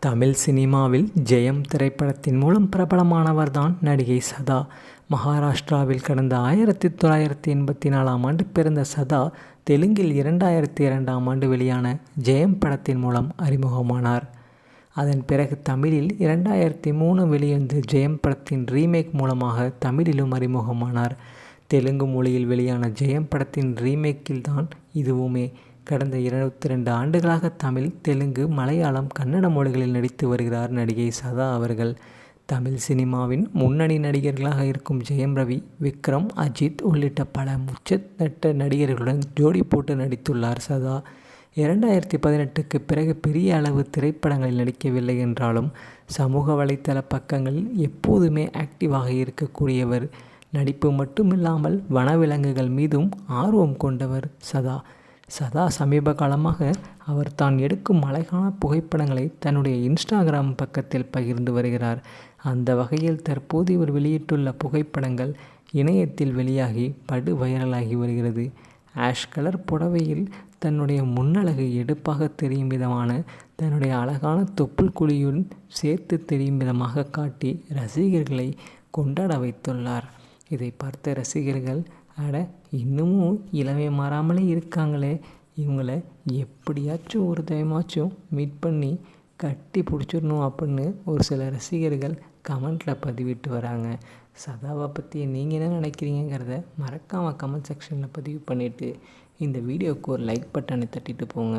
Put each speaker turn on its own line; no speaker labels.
தமிழ் சினிமாவில் ஜெயம் திரைப்படத்தின் மூலம் பிரபலமானவர்தான் நடிகை சதா. மகாராஷ்டிராவில் கடந்த ஆயிரத்தி தொள்ளாயிரத்தி எண்பத்தி நாலாம் ஆண்டு பிறந்த சதா தெலுங்கில் இரண்டாயிரத்தி இரண்டாம் ஆண்டு வெளியான ஜெயம் படத்தின் மூலம் அறிமுகமானார். அதன் பிறகு தமிழில் இரண்டாயிரத்தி மூணு வெளிவந்த ஜெயம் படத்தின் ரீமேக் மூலமாக தமிழிலும் அறிமுகமானார். தெலுங்கு மொழியில் வெளியான ஜெயம் படத்தின் ரீமேக்கில் தான் இதுவுமே. கடந்த இருபத்தி ரெண்டு ஆண்டுகளாக தமிழ் தெலுங்கு மலையாளம் கன்னட மொழிகளில் நடித்து வருகிறார் நடிகை சதா அவர்கள். தமிழ் சினிமாவின் முன்னணி நடிகர்களாக இருக்கும் ஜெயம் ரவி விக்ரம் அஜித் உள்ளிட்ட பல முச்சத்தட்ட நடிகர்களுடன் ஜோடி போட்டு நடித்துள்ளார் சதா. இரண்டாயிரத்தி பதினெட்டுக்கு பிறகு பெரிய அளவு திரைப்படங்களில் நடிக்கவில்லை என்றாலும் சமூக வலைத்தள பக்கங்களில் எப்போதுமே ஆக்டிவாக இருக்கக்கூடியவர். நடிப்பு மட்டுமில்லாமல் வனவிலங்குகள் மீதும் ஆர்வம் கொண்டவர் சதா. சதா சமீப காலமாக அவர் தான் எடுக்கும் அழகான புகைப்படங்களை தன்னுடைய இன்ஸ்டாகிராம் பக்கத்தில் பகிர்ந்து வருகிறார். அந்த வகையில் தற்போது இவர் வெளியிட்டுள்ள புகைப்படங்கள் இணையத்தில் வெளியாகி படு வைரலாகி வருகிறது. ஆஷ் கலர் புடவையில் தன்னுடைய முன்னழகு எடுப்பாக தெரியும் விதமான தன்னுடைய அழகான தொப்புள் குழியுடன் சேர்த்து தெரியும் விதமாக காட்டி ரசிகர்களை கொண்டாட வைத்துள்ளார். இதை பார்த்த ரசிகர்கள் அட இன்னமும் இளமை மாறாமலே இருக்காங்களே. இவங்கள எப்படியாச்சும் ஒரு டைமாச்சும் மீட் பண்ணி கட்டி பிடிச்சிடணும் அப்படின்னு ஒரு சில ரசிகர்கள் கமெண்ட்டில் பதிவிட்டு வராங்க. சதாவை பற்றி நீங்கள் என்ன நினைக்கிறீங்கிறத மறக்காமல் கமெண்ட் செக்ஷனில் பதிவு பண்ணிவிட்டு இந்த வீடியோவுக்கு ஒரு லைக் பட்டனை தட்டிட்டு போங்க.